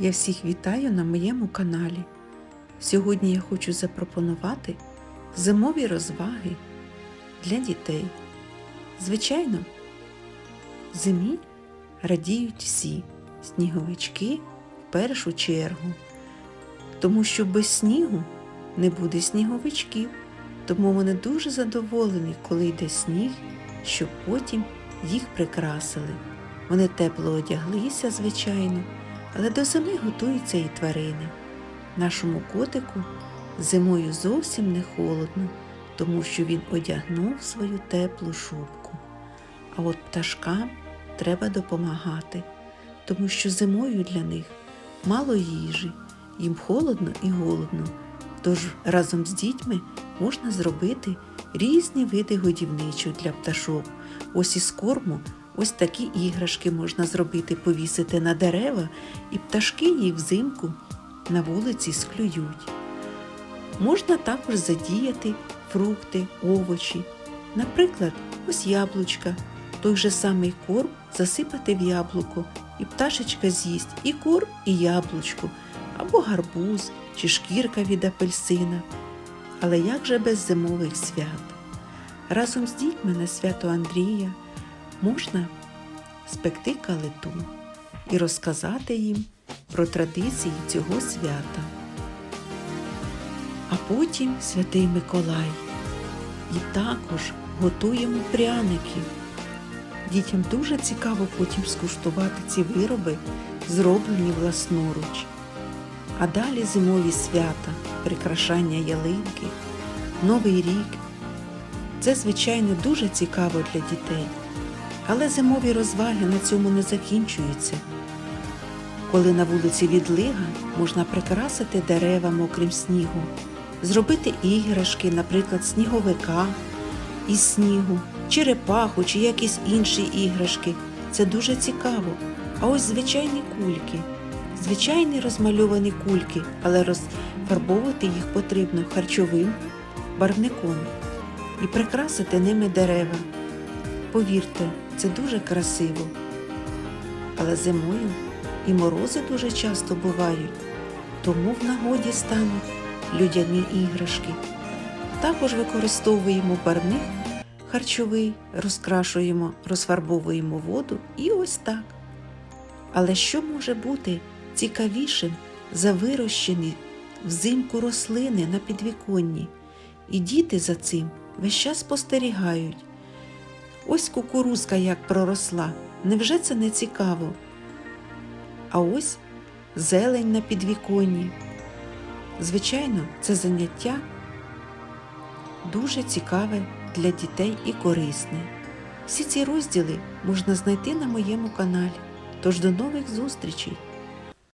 Я всіх вітаю на моєму каналі. Сьогодні я хочу запропонувати зимові розваги для дітей. Звичайно, зимі радіють всі сніговички в першу чергу, тому що без снігу не буде сніговичків, тому вони дуже задоволені, коли йде сніг, щоб потім їх прикрасили. Вони тепло одяглися, звичайно, але до зими готуються і тварини. Нашому котику зимою зовсім не холодно, тому що він одягнув свою теплу шубку. А от пташкам треба допомагати, тому що зимою для них мало їжі, їм холодно і голодно. Тож разом з дітьми можна зробити різні види годівничок для пташок. Ось із корму ось такі іграшки можна зробити, повісити на дерева, і пташки їх взимку на вулиці склюють. Можна також задіяти фрукти, овочі. Наприклад, ось яблучка, той же самий корм засипати в яблуко, і пташечка з'їсть і корм, і яблучко, або гарбуз чи шкірка від апельсина. Але як же без зимових свят? Разом з дітьми на свято Андрія можна спекти калиту і розказати їм про традиції цього свята. А потім святий Миколай. І також готуємо пряники. Дітям дуже цікаво потім скуштувати ці вироби, зроблені власноруч. А далі зимові свята, прикрашання ялинки, Новий рік. Це, звичайно, дуже цікаво для дітей. Але зимові розваги на цьому не закінчуються. Коли на вулиці відлига, можна прикрасити дерева мокрим снігом, зробити іграшки, наприклад, сніговика із снігу, черепаху чи якісь інші іграшки. Це дуже цікаво. А ось звичайні кульки. Звичайні розмальовані кульки, але розфарбовувати їх потрібно харчовим барвником і прикрасити ними дерева. Повірте, це дуже красиво. Але зимою і морози дуже часто бувають, тому в нагоді стануть людяні іграшки. Також використовуємо барвник харчовий, розкрашуємо, розфарбовуємо воду і ось так. Але що може бути цікавішим за вирощені взимку рослини на підвіконні? І діти за цим весь час спостерігають. Ось кукурузка як проросла. Невже це не цікаво? А ось зелень на підвіконні. Звичайно, це заняття дуже цікаве для дітей і корисне. Всі ці розділи можна знайти на моєму каналі. Тож до нових зустрічей!